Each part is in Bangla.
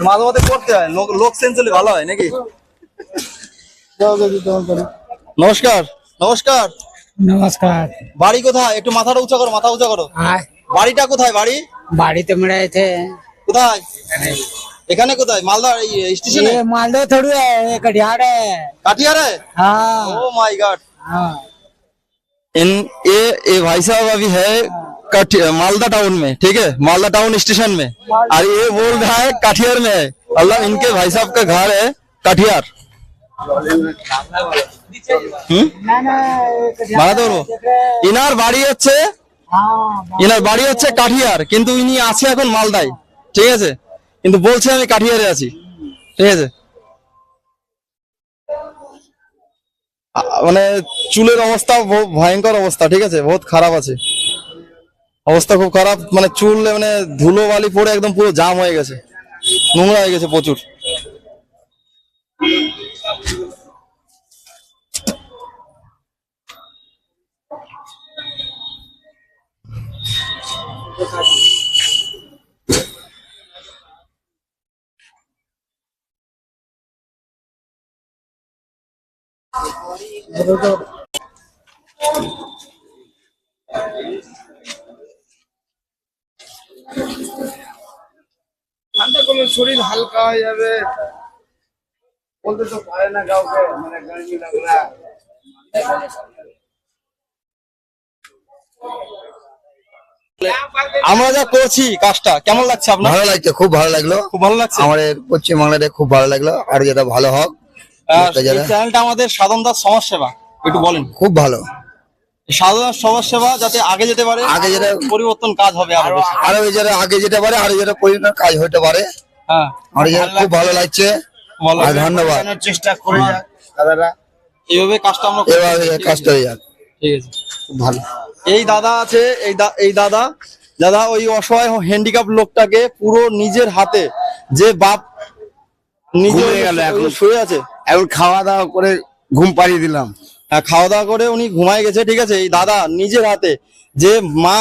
মাঝে মাঝে করতে হয় লোক- লোক সেন্স হলে ভালো হয় নাকি নমস্কার নমস্কার নমস্কার বাড়ি কোথায় একটু মাথাটা উঁচা করো মাথা উঁচা করো আয় বাড়িটা কোথায় বাড়ি বাড়িতে মেরে थे কোথায় এখানে কোথায় মালদা এই স্টেশনে ये मालदह थोड़ी है ये कटिहार है काटियार है हाँ ओ माय गॉड हाँ इन ये ये भाई साहब अभी है कट- मालदा टाउन में ठीक है मालदा टाउन स्टेशन में और ये बोल रहा है काठियार में है मतलब इनके भाई साहब का घर है काठियार হুম ना ना ये कटिहार বানাতে পারবো ইনার বাড়ি হচ্ছে हाँ ইনার বাড়ি হচ্ছে কাঠিয়ার কিন্তু ইনি আছে এখন মালদায় ঠিক আছে কিন্তু বলছে আমি কাঠিয়ারে আছি ঠিক আছে আ- মানে চুলের অবস্থা বহু ভয়ঙ্কর অবস্থা ঠিক আছে বহুত খারাপ আছে অবস্থা খুব খারাপ মানে চুল মানে ধুলো বালি পড়ে একদম পুরো জাম হয়ে গেছে। নোংরা হয়ে গেছে প্রচুর। ঠান্ডা করলে শরীর হালকা হয়ে যাবে। বলতে তো পারে না কাউকে মানে গরমি লাগলা। আমরা যা করছি কাজটা কেমন লাগছে আপনার? ভালো লাগছে খুব ভালো লাগল। খুব ভালো লাগছে? আমাদের পশ্চিম বাংলাতে খুব ভালো লাগল। আর যেটা ভালো হোক চ্যানেলটা আমাদের সাধন দাস সমাজ সেবা একটু বলেন। খুব ভালো। দাস সমাজ সেবা যাতে আগে যেতে পারে আগে যেটা- পরিবর্তন কাজ হবে আরও বেশি। আরও যেটা আগে যেতে পারে আরও যেটা পরিণত কাজ হতে পারে। হ্যাঁ। খুব ভালো লাগছে। ধন্যবাদ। চেষ্টা করে যাক দাদারা। এইভাবে কাজটা আমরা করতে এভাবে কাজটা হয়ে যাক। ঠিক আছে। ভালো। এই দাদা আছে এই এই দাদা। দাদা ওই অসহায় হ্যান্ডিক্যাপ লোকটাকে পুরো নিজের হাতে যে বাপ নিজে। শুয়ে আছে। এখন খাওয়া দাওয়া করে ঘুম পাড়িয়ে দিলাম। খাওয়া দাওয়া করে উনি ঘুমায় গেছে ঠিক আছে? এই দাদা নিজের হাতে যে মা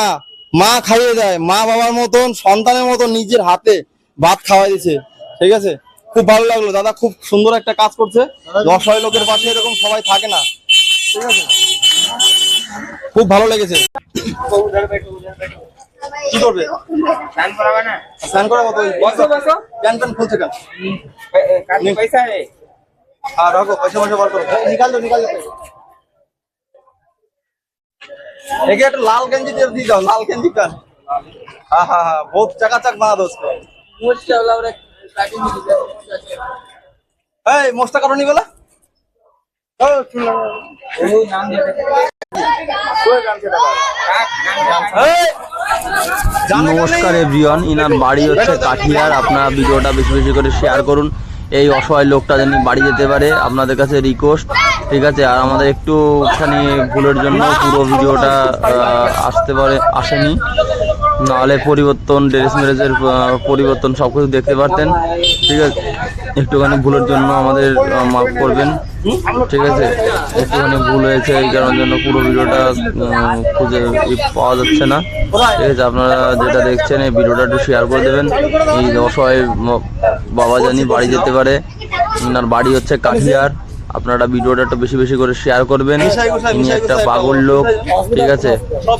মা খাইয়ে দেয় মা বাবার মতন সন্তানের মতন নিজের হাতে ভাত খাওয়াই দিছে ঠিক আছে? খুব ভালো লাগল। দাদা খুব সুন্দর একটা কাজ করছে। অসহায় লোকের পাশে এরকম সবাই থাকে না ঠিক আছে? খুব ভালো লেগেছে। কি করবে? স্নান করাবো প্যান প্যান খুলছে পয়সা হ্যাঁ, রাখো পয়সা পয়সা বার করো। নিকাল দো নিকাল দো একে একটা লাল গেঞ্জি দিয়ে দাও, লাল গেঞ্জি কান হ্যাঁ হ্যাঁ হ্যাঁ বহুত চাকাচাক বানা দোস্ত এই, মোস্তা কারণি বলা নমস্কার এভরিওয়ান ইনার বাড়ি হচ্ছে কাঠিয়ার আপনারা ভিডিওটা বেশি বেশি করে শেয়ার করুন। এই অসহায় লোকটা যেন বাড়ি যেতে পারে, আপনাদের কাছে রিকোয়েস্ট ঠিক আছে? আর আমাদের একটুখানি ভুলের জন্য পুরো ভিডিওটা আসতে পারে, আসেনি। নাহলে পরিবর্তন ড্রেস ম্যারেজের পরিবর্তন সব কিছু দেখতে পারতেন, ঠিক আছে? একটুখানি ভুলের জন্য আমাদের মাফ করবেন। ঠিক আছে? একটুখানি ভুল হয়েছে, এই কারণের জন্য পুরো ভিডিওটা খুঁজে পাওয়া যাচ্ছে না। ঠিক আছে? আপনারা যেটা দেখছেন, এই ভিডিওটা একটু শেয়ার করে দেবেন। এই অসহায় বাবা জানি বাড়ি যেতে পারে। ওনার বাড়ি হচ্ছে কাঠিয়ার। আপনারা ভিডিওটা একটু বেশি বেশি করে শেয়ার করবেন। তিনি একটা পাগল লোক ঠিক আছে?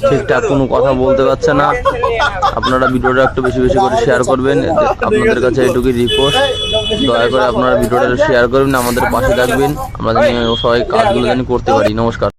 ঠিকঠাক কোনো কথা বলতে পারছে না। আপনারা ভিডিওটা একটু বেশি বেশি করে শেয়ার করবেন। আপনাদের কাছে এটুকুই রিকোয়েস্ট দয়া করে আপনারা ভিডিওটা শেয়ার করবেন আমাদের পাশে থাকবেন। আমরা সবাই কাজগুলো জানি করতে পারি। নমস্কার।